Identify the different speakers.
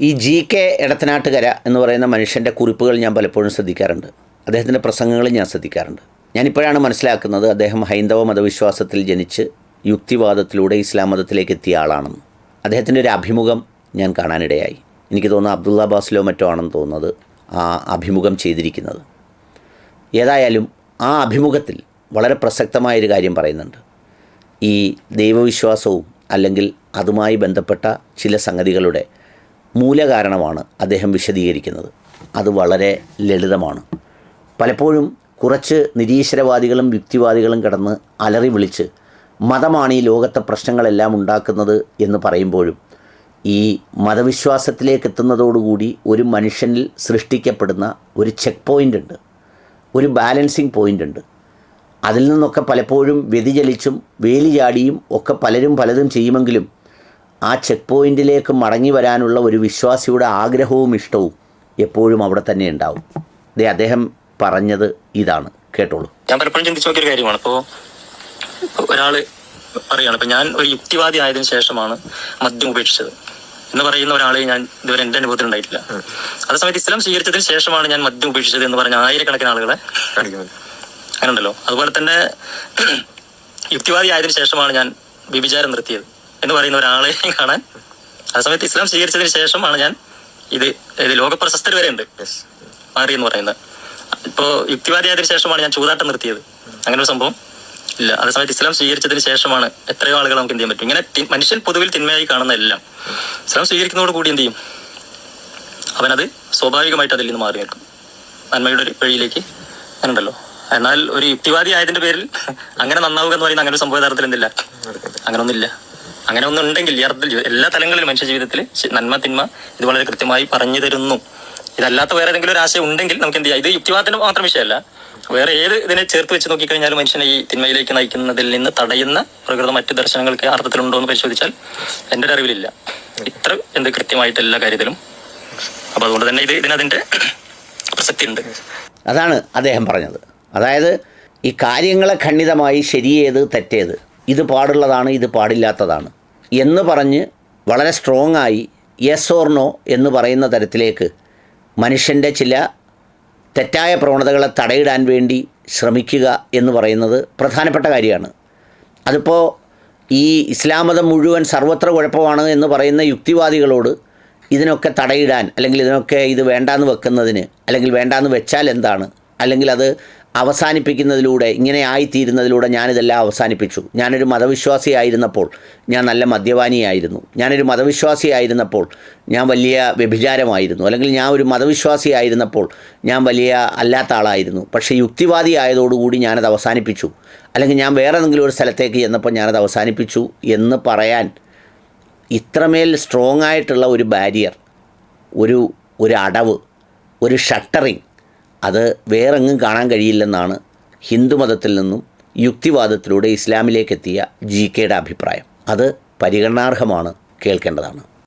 Speaker 1: ഈ G K Edathanattukara എന്ന് പറയുന്ന മനുഷ്യന്റെ കുറിപ്പുകൾ ഞാൻ പലപ്പോഴും ശ്രദ്ധിക്കാറുണ്ട്. അദ്ദേഹത്തിന്റെ പ്രസംഗങ്ങൾ ഞാൻ ശ്രദ്ധിക്കാറുണ്ട്. ഞാനിപ്പോഴാണ് മനസ്സിലാക്കുന്നത് അദ്ദേഹം ഹൈന്ദവ മതവിശ്വാസത്തിൽ ജനിച്ച് യുക്തിവാദത്തിലൂടെ ഇസ്ലാം മതത്തിലേക്ക് എത്തിയ ആളാണെന്ന്. അദ്ദേഹത്തിന്റെ ഒരു അഭിമുഖം ഞാൻ കാണാനിടയായി. എനിക്ക് തോന്നുന്നു അബ്ദുള്ള ബാസിലോ മറ്റോ ആണെന്ന് തോന്നുന്നത് ആ അഭിമുഖം ചെയ്തിരിക്കുന്നത്. ഏതായാലും ആ അഭിമുഖത്തിൽ വളരെ പ്രസക്തമായൊരു കാര്യം പറയുന്നുണ്ട്. ഈ ദൈവവിശ്വാസവും അല്ലെങ്കിൽ അതുമായി ബന്ധപ്പെട്ട ചില സംഗതികളുടെ മൂലകാരണമാണ് അദ്ദേഹം വിശദീകരിക്കുന്നത്. അത് വളരെ ലളിതമാണ്. പലപ്പോഴും കുറച്ച് നിരീശ്വരവാദികളും യുക്തിവാദികളും കിടന്ന് അലറി വിളിച്ച് മതമാണ് ഈ ലോകത്തെ പ്രശ്നങ്ങളെല്ലാം ഉണ്ടാക്കുന്നത് എന്ന് പറയുമ്പോഴും ഈ മതവിശ്വാസത്തിലേക്ക് എത്തുന്നതോടുകൂടി ഒരു മനുഷ്യനിൽ സൃഷ്ടിക്കപ്പെടുന്ന ഒരു ചെക്ക് പോയിന്റ് ഉണ്ട് ഒരു ബാലൻസിങ് പോയിന്റ് ഉണ്ട്. അതിൽ നിന്നൊക്കെ പലപ്പോഴും വ്യതിചലിച്ചും വേലി ചാടിയും ഒക്കെ പലരും പലതും ചെയ്യുമെങ്കിലും ആ ചെക്ക് പോയിന്റിലേക്ക് മടങ്ങി വരാനുള്ള ഒരു വിശ്വാസിയുടെ ആഗ്രഹവും ഇഷ്ടവും എപ്പോഴും അവിടെ തന്നെ ഉണ്ടാവും. ദേ അദ്ദേഹം പറഞ്ഞത് ഇതാണ്. കേട്ടോളൂ.
Speaker 2: ഞാൻ പലപ്പോഴും ചിന്തിച്ചു നോക്കിയൊരു കാര്യമാണ്. ഇപ്പോൾ ഒരാൾ പറയുകയാണ് ഇപ്പൊ ഞാൻ ഒരു യുക്തിവാദി ആയതിനു ശേഷമാണ് മദ്യം ഉപേക്ഷിച്ചത്. എന്ന് പറയുന്ന ഒരാളെ ഞാൻ ഇതുവരെ എന്റെ അനുഭവത്തിൽ ഉണ്ടായിട്ടില്ല. അതേ സമയത്ത് ഇസ്ലാം സ്വീകരിച്ചതിന് ശേഷമാണ് ഞാൻ മദ്യം ഉപേക്ഷിച്ചത് എന്ന് പറഞ്ഞ ആയിരക്കണക്കിന് ആളുകളെ കാണിക്കുന്നത്. അങ്ങനെ ഉണ്ടല്ലോ അതുപോലെ തന്നെ യുക്തിവാദി ആയതിനു ശേഷമാണ് ഞാൻ വ്യഭിചാരം നിർത്തിയത്. എന്ന് പറയുന്ന ഒരാളെ കാണാൻ. ആ സമയത്ത് ഇസ്ലാം സ്വീകരിച്ചതിന് ശേഷമാണ് ഞാൻ ഇത് ഇത് ലോകപ്രശസ്തർ വരെ ഉണ്ട്. മാറി എന്ന് പറയുന്നത്. ഇപ്പോ യുക്തിവാദിയായതിനു ശേഷമാണ് ഞാൻ ചൂതാട്ടം നിർത്തിയത്. അങ്ങനെ ഒരു സംഭവം ഇല്ല. അതേ സമയത്ത് ഇസ്ലാം സ്വീകരിച്ചതിന് ശേഷമാണ് എത്രയോ ആളുകൾ നമുക്ക് എന്ത് ചെയ്യാൻ പറ്റും. ഇങ്ങനെ മനുഷ്യൻ പൊതുവിൽ തിന്മയായി കാണുന്ന എല്ലാം. ഇസ്ലാം സ്വീകരിക്കുന്നതോട് കൂടി എന്ത് ചെയ്യും? അവനത് സ്വാഭാവികമായിട്ട് അതിൽ നിന്ന് മാറി നിൽക്കും. നന്മയുടെ ഒരു വഴിയിലേക്ക് അങ്ങനെയുണ്ടല്ലോ എന്നാൽ ഒരു യുക്തിവാദി ആയതിന്റെ പേരിൽ അങ്ങനെ നന്നാവുക എന്ന് പറയുന്ന അങ്ങനെ ഒരു സംഭവ യഥാർത്ഥത്തിൽ എന്തില്ല? അങ്ങനെ ഒന്നുമില്ല അങ്ങനെ ഒന്നും ഉണ്ടെങ്കിൽ ഈ എല്ലാ തലങ്ങളിലും മനുഷ്യ ജീവിതത്തിൽ നന്മ തിന്മ ഇത് വളരെ കൃത്യമായി പറഞ്ഞു തരുന്നു. ഇതല്ലാത്ത വേറെ ഏതെങ്കിലും ഒരു ആശയം ഉണ്ടെങ്കിൽ നമുക്ക് എന്ത് ചെയ്യാം? ഇത് യുക്തിവാദത്തിന് മാത്രം വിഷയമല്ല. വേറെ ഏത് ഇതിനെ ചേർത്ത് വെച്ച് നോക്കിക്കഴിഞ്ഞാലും മനുഷ്യനെ ഈ തിന്മയിലേക്ക് നയിക്കുന്നതിൽ നിന്ന് തടയുന്ന പ്രകൃത മറ്റു ദർശനങ്ങൾക്ക് അർത്ഥത്തിലുണ്ടോ എന്ന് പരിശോധിച്ചാൽ എന്റെ ഒരു അറിവിലില്ല. ഇത്ര എന്ത് കൃത്യമായിട്ട് എല്ലാ കാര്യത്തിലും. അപ്പൊ അതുകൊണ്ട് തന്നെ ഇത് ഇതിനതിന്റെ പ്രസക്തി ഉണ്ട്
Speaker 1: അതാണ് അദ്ദേഹം പറഞ്ഞത്. അതായത് ഈ കാര്യങ്ങളെ ഖണ്ഡിതമായി ശരിയേത് തെറ്റേത്. ഇത് പാടുള്ളതാണ് ഇത് പാടില്ലാത്തതാണ്. എന്ന് പറഞ്ഞ് വളരെ സ്ട്രോങ് ആയി യെസ് ഓർ നോ എന്ന് പറയുന്ന തരത്തിലേക്ക് മനുഷ്യന്റെ ചില തെറ്റായ പ്രവണതകളെ തടയിടാൻ വേണ്ടി ശ്രമിക്കുക എന്ന് പറയുന്നത് പ്രധാനപ്പെട്ട കാര്യമാണ്. അതിപ്പോൾ ഈ ഇസ്ലാം മതം മുഴുവൻ സർവത്ര കുഴപ്പമാണ് എന്ന് പറയുന്ന യുക്തിവാദികളോട് ഇതിനൊക്കെ തടയിടാൻ അല്ലെങ്കിൽ ഇതിനൊക്കെ ഇത് വേണ്ടാന്ന് വെക്കുന്നതിന് അല്ലെങ്കിൽ വേണ്ടാന്ന് വെച്ചാൽ എന്താണ്? അല്ലെങ്കിൽ അത് അവസാനിപ്പിക്കുന്നതിലൂടെ ഇങ്ങനെ ആയിത്തീരുന്നതിലൂടെ ഞാനിതെല്ലാം അവസാനിപ്പിച്ചു. ഞാനൊരു മതവിശ്വാസിയായിരുന്നപ്പോൾ ഞാൻ നല്ല മദ്യപാനിയായിരുന്നു. ഞാനൊരു മതവിശ്വാസിയായിരുന്നപ്പോൾ ഞാൻ വലിയ വ്യഭിചാരമായിരുന്നു. അല്ലെങ്കിൽ ഞാൻ ഒരു മതവിശ്വാസിയായിരുന്നപ്പോൾ ഞാൻ വലിയ അല്ലാത്ത ആളായിരുന്നു. പക്ഷേ യുക്തിവാദി ആയതോടുകൂടി ഞാനത് അവസാനിപ്പിച്ചു. അല്ലെങ്കിൽ ഞാൻ വേറെ ഏതെങ്കിലും ഒരു സ്ഥലത്തേക്ക് ചെന്നപ്പോൾ ഞാനത് അവസാനിപ്പിച്ചു എന്ന് പറയാൻ ഇത്രമേൽ സ്ട്രോങ് ആയിട്ടുള്ള ഒരു ബാരിയർ ഒരു ഒരു അടവ് ഒരു ഷട്ടറിങ് അത് വേറെങ്ങും കാണാൻ കഴിയില്ലെന്നാണ് ഹിന്ദുമതത്തിൽ നിന്നും യുക്തിവാദത്തിലൂടെ ഇസ്ലാമിലേക്കെത്തിയ ജി കെയുടെ അഭിപ്രായം. അത് പരിഗണനാർഹമാണ് കേൾക്കേണ്ടതാണ്.